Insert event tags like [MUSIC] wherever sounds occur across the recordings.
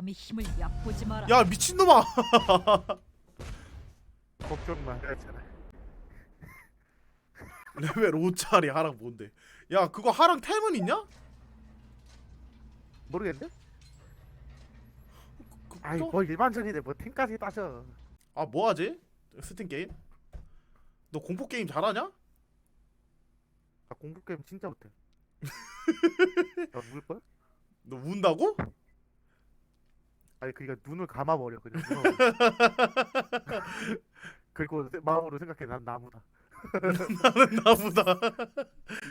사람의 힘을 얕보지 마라. 야 미친놈아 걱정 마. 괜찮아. 레벨 5짜리 하랑 뭔데 야 그거 하랑 템은 있냐? 모르겠네. 그, 아이 또? 뭐 일반적인데 뭐 팀까지 따져. 아 뭐하지? 스팀 게임? 너 공포 게임 잘하냐? 나 공부 게임 진짜 못해. [LAUGHS] 나울 걸? 너 운다고? 아니 그러니까 눈을 감아 버려 그냥. [LAUGHS] 그리고 세- 마음으로 생각해 난 나무다. 나는 나보다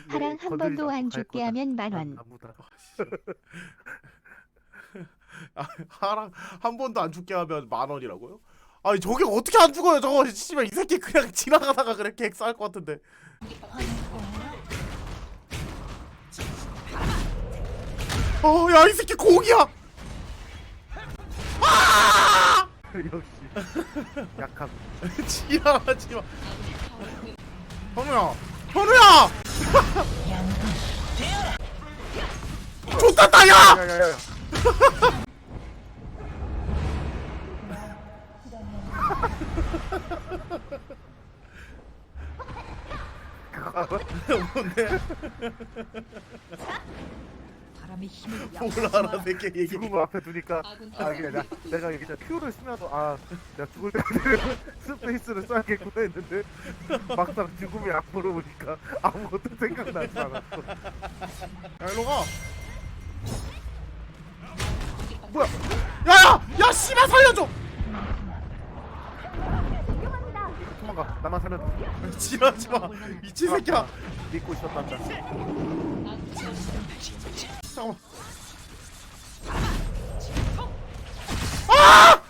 하랑 한 번도 안 죽게 하면 만 원. 나무다. [LAUGHS] 아, 하랑 한 번도 안 죽게 하면 만 원이라고요? 아니 저게 어떻게 안 죽어요 저거 씨발 이 새끼 그냥 [LAUGHS] 지나가다가 그렇게 핵사할 것 같은데 어야 이 새끼 공이야 역시. 약함. 지랄하지 마 현우야. 현우야! 좋다 야! 야야야. 뭔데 [LAUGHS] [LAUGHS] 바람의 힘을 몰라라 마라. 새끼 얘기 죽음을 앞에 두니까. 아 이게 나, 내가 여기서 큐를 쓰면서 아 내가 죽을 때 [LAUGHS] 스페이스를 써야겠구나 했는데 막상 죽음이 앞으로 오니까 아무것도 생각나지 않았어. 야 일로 가. 뭐야? 야야 야 씨발 살려줘! 도망가 나만 살면 지랄하지 마. 미친 새끼야. 믿고 있었단다 잠깐만 아!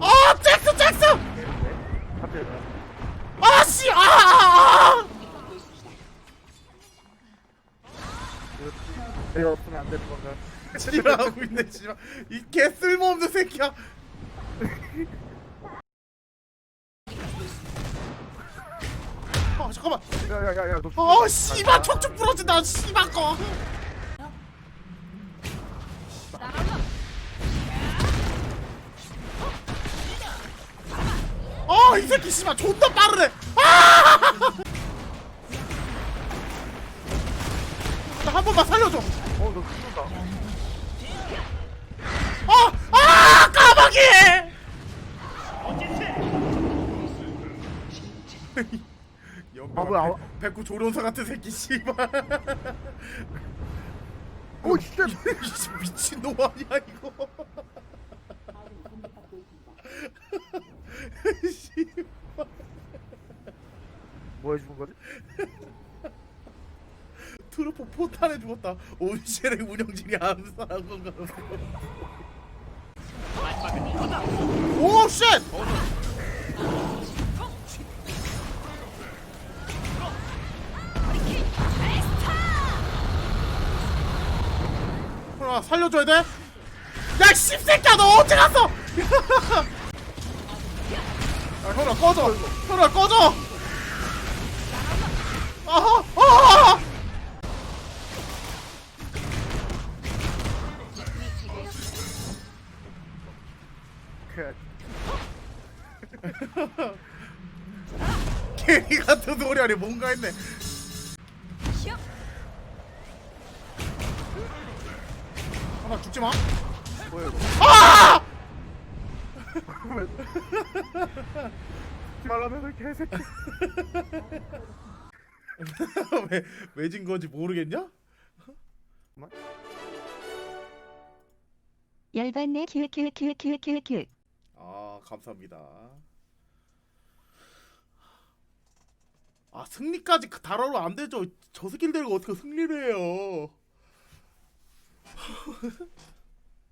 아 잭스 잭스 갑자기 아씨 아, 아, 내가 없으면 안 되는 건가? 아! 지랄하고 있네 지랄. 이개 쓸모없는 새끼야. 아 잠깐만. 야야야야 너아 씨발 척추 부러진다 씨발 거 아, 이 새끼 씨발 존나 빠르네. 아! 나한 번만 살려줘. 어너 죽는다 아, 아, 까마귀. 아, 뭐야. 백구 조련사 같은 새끼 씨발. 오 진짜 이 미친 놈 아니야 이거. 씨발. 뭐 해주는 거지? [LAUGHS] 트로포 포탄에 죽었다. 온실의 운영진이 암살한 건가? [LAUGHS] 오 쉣! 현아 살려줘야 돼? 야 씹새끼야 너 어디 갔어? [LAUGHS] 야 현아 꺼져 현아 꺼져 아하 아하 그 개리 같은 소리 아니 뭔가 했네 하나 죽지 마. 뭐야 이거 아! 말하면 개새끼 왜 왜 진 건지 모르겠냐? 열받네 큐큐큐큐큐큐. 아 감사합니다. 아 승리까지 그 달아로 안 되죠. 저 스킬 들고 어떻게 승리를 해요? [LAUGHS]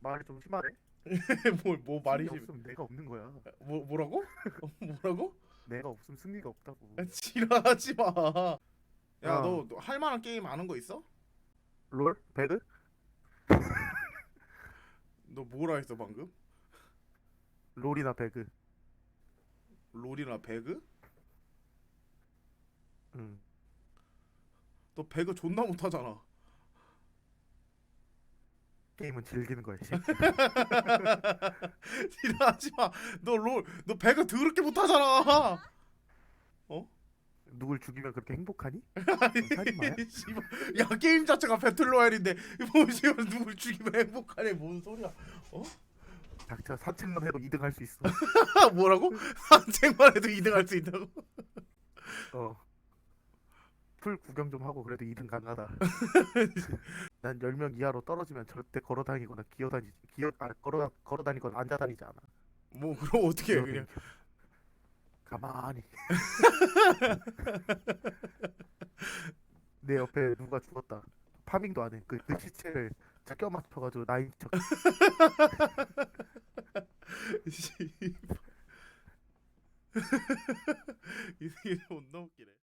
말이 좀 심하네 [LAUGHS] 뭐, 뭐 말이 승리 심... 없으면 내가 없는 거야 뭐 뭐라고? [LAUGHS] 뭐라고? 내가 없으면 승리가 없다고 지랄하지 마. 야 야. 너할 만한 게임 아는 거 있어? 롤? 배드? [LAUGHS] 너 뭐라 했어 방금? 롤이나 배그 롤이나 배그? 응너 배그 존나 못하잖아. 게임은 즐기는 거야. 씨. [LAUGHS] 지랄하지 마. 너 롤, 너 배가 더럽게 못하잖아. 누굴 죽이면 그렇게 행복하니? [LAUGHS] 살인마야? 씨발. 야 게임 자체가 배틀로얄인데 뭐 지금 누굴 죽이면 행복하네 뭔 소리야? 닥쳐 산책만 해도 2등 할 수 있어. [LAUGHS] 뭐라고? 산책만 해도 2등 할 수 있다고? 어. 풀 구경 좀 하고 그래도 2등 가능하다. [LAUGHS] 난 10명 이하로 떨어지면 절대 걸어 다니거나 기어 다니지. 기어 아 걸어 걸어 다니거나 앉아 다니지 않아. 뭐 그럼 어떻게 해 그냥? 가만히. 내 옆에 누가 죽었다. 파밍도 안 해. 그, 그 시체를 자껴 맞춰가지고 나인 척. 씨. [LAUGHS] 이 새끼 존나 웃기네.